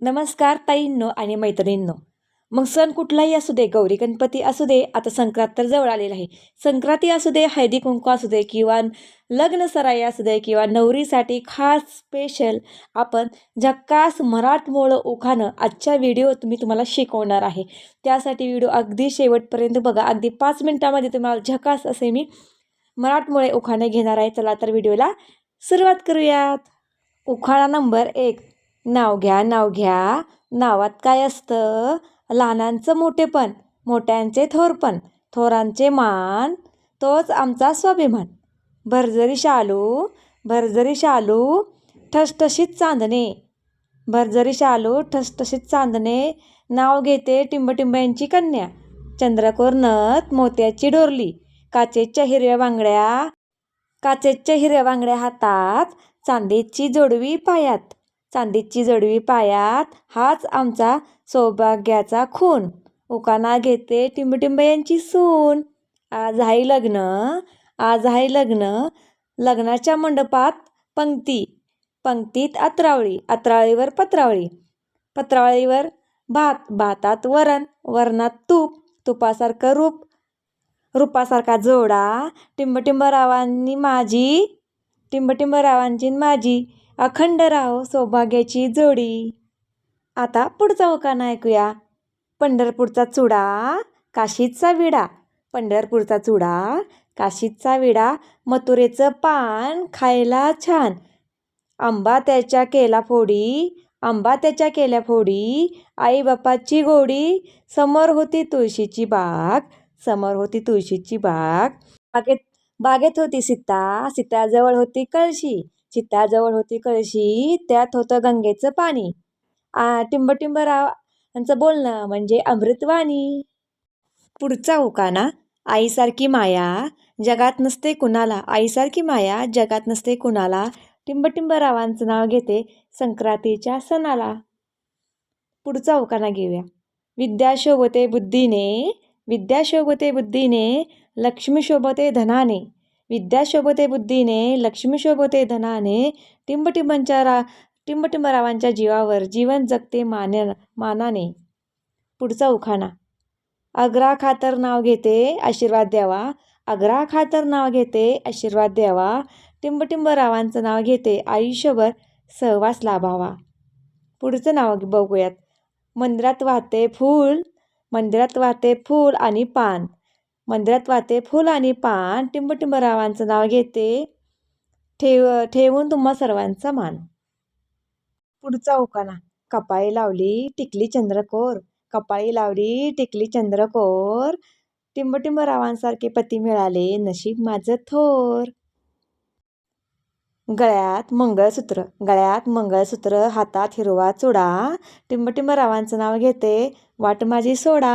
नमस्कार ताईंनो आणि मैत्रिणींनो. मग सण कुठलाही असू दे गौरी गणपती असू दे आता संक्रांत तर जवळ आलेला आहे. संक्रांती असू दे हळदी कुंकू असू दे किंवा लग्न सराई असू दे किंवा नवरीसाठी खास स्पेशल आपण झक्कास मराठमोळं उखाणं आजच्या व्हिडिओत मी तुम्हाला शिकवणार आहे. त्यासाठी व्हिडिओ अगदी शेवटपर्यंत बघा. अगदी पाच मिनटामध्ये तुम्हाला झकास असे मी मराठमोळे उखाणे घेणार आहे. चला तर व्हिडिओला सुरुवात करूयात. उखाणा नंबर एक. नाव घ्या नाव घ्या. नावात काय असतं? लहानांचं मोठेपण मोठ्यांचे थोरपण थोरांचे मान. तोच आमचा स्वाभिमान. भरजरी शालू भरजरी शालू ठसठशीत चांदणे. भरजरी शालू ठसठशीत चांदणे. नाव घेते टिंबटिंब्यांची कन्या. चंद्रकोर नथ मोत्याची डोरली काचेच्या हिरव्या बांगड्या काचेच्या हिरव्या बांगड्या हातात चांदीची जोडवी पायात. चांदीची जडवी पायात हाच आमचा सौभाग्याचा खून. उकाना घेते टिंबटिंब यांची सून. आज आहे लग्न आज आहे लग्न. लग्नाच्या मंडपात पंक्ती पंक्तीत अत्रावळी अत्रावळीवर पत्रावळी. पत्रावळीवर भात भातात वरण वरणात तूप तुपासारखं रूप. रूपासारखा जोडा टिंबटिंबरावांनी माझी टिंबटिंबरावांची माझी. अखंड राहो सौभाग्याची जोडी. आता पुढचा उखाणा ऐकूया. पंढरपूरचा चुडा काशीचा विडा. पंढरपूरचा चुडा काशीचा विडा मथुरेचं पान खायला छान. आंबा त्याच्या केला फोडी आंबा त्याच्या केल्या फोडी आईबापाची गोडी. समोर होती तुळशीची बाग समोर होती तुळशीची बाग. बागेत बागेत होती सीता सीताजवळ होती कळशी. सीताजवळ होती कळशी. त्यात होतं गंगेचं पाणी. आ टिंबटिंबराव यांचं बोलणं म्हणजे अमृतवाणी. पुढचा उकाना आईसारखी माया जगात नसते कुणाला. आईसारखी माया जगात नसते कुणाला. टिंबटिंबरावांचं नाव घेते संक्रांतीच्या सणाला. पुढचा उकाना घेऊया. विद्या शोभते बुद्धीने विद्या शोभते बुद्धीने लक्ष्मी शोभते धनाने. विद्याशोभते बुद्धीने लक्ष्मीशोभते धनाने टिंबटिंबांच्या रा टिंबटिंबरावांच्या जीवावर जीवन जगते माने मानाने. पुढचा उखाणा. अग्रा खातर नाव घेते आशीर्वाद द्यावा. अग्रा खातर नाव घेते आशीर्वाद द्यावा. टिंबटिंबरावांचं नाव घेते आयुष्यभर सहवास लाभावा. पुढचं नाव बघूयात. मंदिरात वाहते फूल मंदिरात वाहते फूल आणि पान. मंदिरात वाहते. फूल आणि पान. टिंबटिंबरावांचं नाव घेते. ठेव ठेवून तुम्हा सर्वांचा मान. पुढचा उखाणा कपाळी लावली टिकली चंद्रकोर. कपाळी लावली टिकली चंद्रकोर. टिंबटिंबरावांसारखे पती मिळाले नशीब माझं थोर. गळ्यात मंगळसूत्र. गळ्यात मंगळसूत्र हातात हिरवा चुडा. टिंबटिंबरावांचं नाव घेते. वाट माझी सोडा.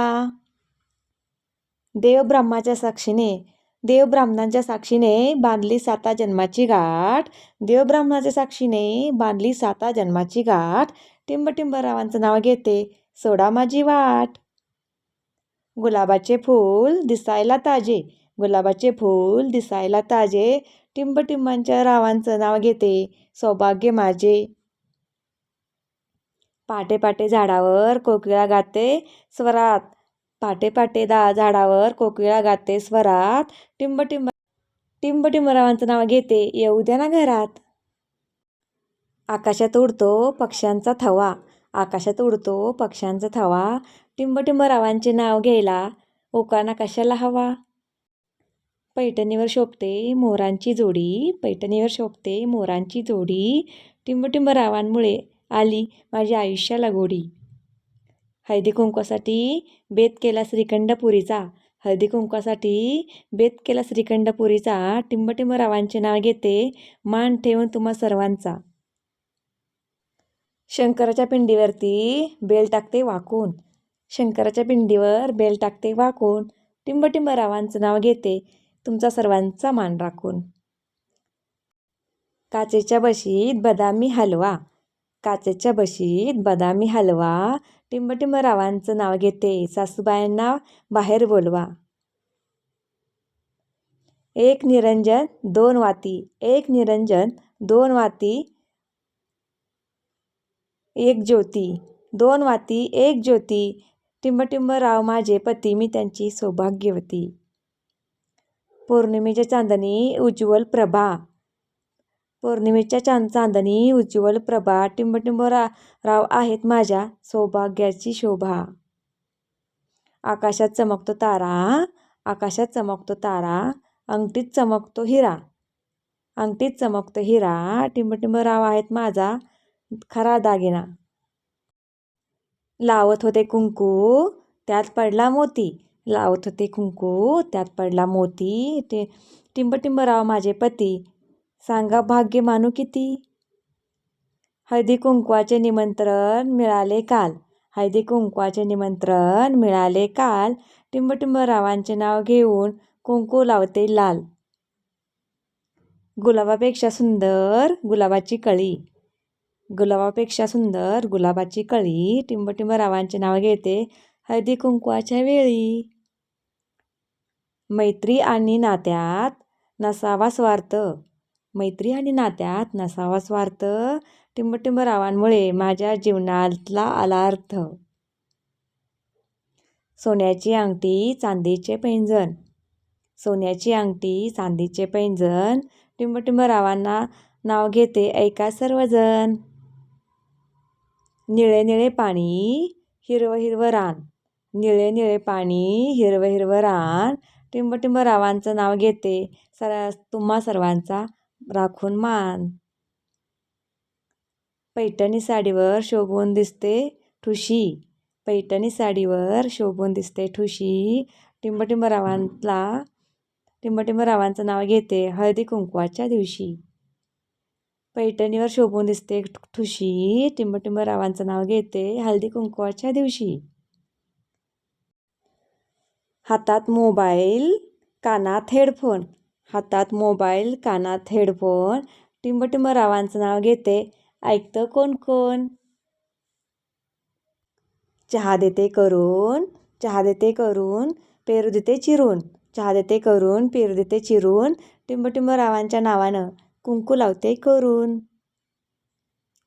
देवब्रह्माच्या साक्षीने देव ब्राह्मणांच्या साक्षीने बांधली साता जन्माची गाठ. देवब्राह्मणाच्या साक्षीने बांधली साता जन्माची गाठ. टिंबटिंबरावांचं नाव घेते सोडा माझी वाट. गुलाबाचे फूल दिसायला ताजे. गुलाबाचे फूल दिसायला ताजे. टिंबटिंबांच्या रावांचं नाव घेते सौभाग्य माझे. पाटे पाटे झाडावर कोकिळा गाते स्वरात. पाटे पाटे दा झाडावर कोकिळा गाते स्वरात. टिंबटिंब टिंबटिंबरावांचं नाव घेते. येऊ द्या ना घरात. आकाशात उडतो पक्ष्यांचा थवा. आकाशात उडतो पक्ष्यांचा थवा. टिंबटिंबरावांचे नाव घ्यायला ओकाना कशाला हवा? पैठणीवर शोभते मोरांची जोडी. पैठणीवर शोभते मोरांची जोडी. टिंबटिंबरावांमुळे आली माझ्या आयुष्याला गोडी. हळदी कुंकवासाठी बेत केला श्रीखंडपुरीचा. हळदी कुंकवासाठी बेत केला श्रीखंडपुरीचा. टिंबटिंबरावांचे नाव घेते. मान ठेवून तुम्हा सर्वांचा. शंकराच्या पिंडीवरती बेल टाकते वाकून. शंकराच्या पिंडीवर बेल टाकते वाकून. टिंबटिंबरावांचं नाव घेते. तुमचा सर्वांचा मान राखून. काचेच्या बशीत बदामी हलवा. काचेच्या बशीत बदामी हलवा. टिंबटिंबरावांचं नाव घेते. सासूबाईंना बाहेर बोलवा. एक निरंजन दोन वाती. एक निरंजन दोन वाती एक ज्योती. दोन वाती एक ज्योती. टिंबटिंब राव माझे पती मी त्यांची सौभाग्यवती. पौर्णिमेच्या चांदणी उज्ज्वल प्रभा. पौर्णिमेच्या चांद चांदणी उज्ज्वल प्रभा टिंबटिंब रा राव आहेत माझ्या सौभाग्याची शोभा. आकाशात चमकतो तारा आकाशात चमकतो तारा अंगठीत चमकतो हिरा. अंगठीत चमकतो हिरा टिंबटिंब राव आहेत माझा खरा दागिना. लावत होते कुंकू त्यात पडला मोती. लावत होते कुंकू त्यात पडला मोती. ते टिंबटिंब राव माझे पती. सांगा भाग्य मानू किती? हळदी कुंकवाचे निमंत्रण मिळाले काल. हळदी कुंकवाचे निमंत्रण मिळाले काल. टिंबटिंब रावांचे नाव घेऊन कुंकू लावते लाल. गुलाबापेक्षा सुंदर गुलाबाची कळी. गुलाबापेक्षा सुंदर गुलाबाची कळी टिंबटिंब रावांचे नाव घेते हळदी कुंकवाच्या वेळी. मैत्री आणि नात्यात नसावा स्वार्थ. मैत्री आणि नात्यात नसावा स्वार्थ टिंबटिंब रावांमुळे माझ्या जीवनातला आला अर्थ सोन्याची अंगठी चांदीचे पैंजण. सोन्याची अंगठी चांदीचे पैंजण. टिंबटिंब रावांना नाव घेते ऐका सर्वजण. निळे निळे पाणी हिरवं हिरवं रान. निळे निळे पाणी हिरवं हिरवं रान. टिंबटिंब रावांचं नाव घेते सर तुम्हा सर्वांचा राखून मान. पैठणी साडीवर शोभून दिसते ठुशी. पैठणी साडीवर शोभून दिसते ठुशी. टिंबटिंब रावांतला टिंबटिंब रावांचं नाव घेते हळदी कुंकवाच्या दिवशी. पैठणीवर शोभून दिसते ठुशी. टिंबटिंब रावांचं नाव घेते हळदी कुंकवाच्या दिवशी. हातात मोबाईल कानात हेडफोन. हातात मोबाईल कानात हेडफोन टिंबटिंब रावांचं नाव घेते. ऐकतं कोण कोण? चहा देते करून चहा देते करून पेरू देते चिरून. चहा देते करून पेरू देते चिरून टिंबटिंब रावांच्या नावानं कुंकू लावते करून.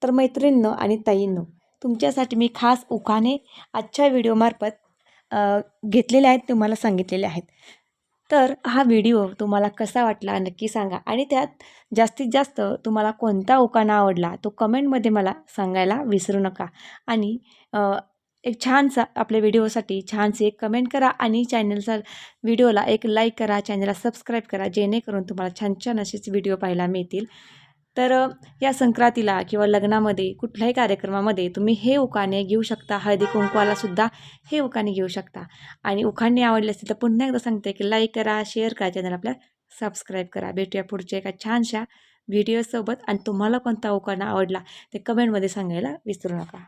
तर मैत्रिणींनो आणि ताईंनो तुमच्यासाठी मी खास उखाने आजच्या व्हिडिओमार्फत घेतलेले आहेत तुम्हाला सांगितलेले आहेत. तर हा व्हिडिओ तुम्हाला कसा वाटला नक्की सांगा. आणि त्यात जास्तीत जास्त तुम्हाला कोणता उखाणा आवडला तो कमेंटमध्ये मला सांगायला विसरू नका. आणि एक छानसा आपल्या व्हिडिओसाठी छानसे एक कमेंट करा आणि चॅनलचा व्हिडिओला एक लाईक करा चॅनलला सबस्क्राईब करा जेणेकरून तुम्हाला छान छान असेच व्हिडिओ पाहायला मिळतील. तर या संक्रांतीला किंवा लग्नामध्ये कुठल्याही कार्यक्रमामध्ये तुम्ही हे उखाणे घेऊ शकता. हळदी कुंकवालासुद्धा हे उखाणे घेऊ शकता. आणि उखाणे आवडले असतील तर पुन्हा एकदा सांगते की लाईक करा शेअर करा चॅनल आपल्या सबस्क्राईब करा. भेटूया पुढच्या एका छानशा व्हिडिओसोबत आणि तुम्हाला कोणता उखाणा आवडला ते कमेंटमध्ये सांगायला विसरू नका.